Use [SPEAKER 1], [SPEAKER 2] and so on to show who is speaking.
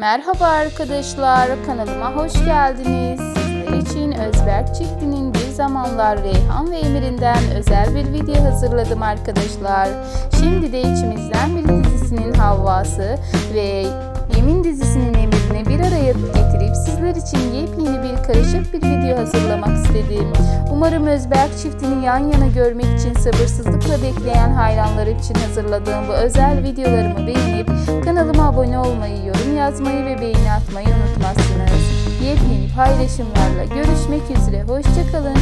[SPEAKER 1] Merhaba arkadaşlar, kanalıma hoş geldiniz. Sizler için Özberk çiftinin bir zamanlar Reyhan ve Emir'inden özel bir video hazırladım arkadaşlar. Şimdi de içimizden bir dizisinin Havvası ve hazırlamak istedim. Umarım Özberk çiftini yan yana görmek için sabırsızlıkla bekleyen hayranlarım için hazırladığım bu özel videolarımı beğenip kanalıma abone olmayı, yorum yazmayı ve beğeni atmayı unutmazsınız. Yepyeni paylaşımlarla görüşmek üzere. Hoşçakalın.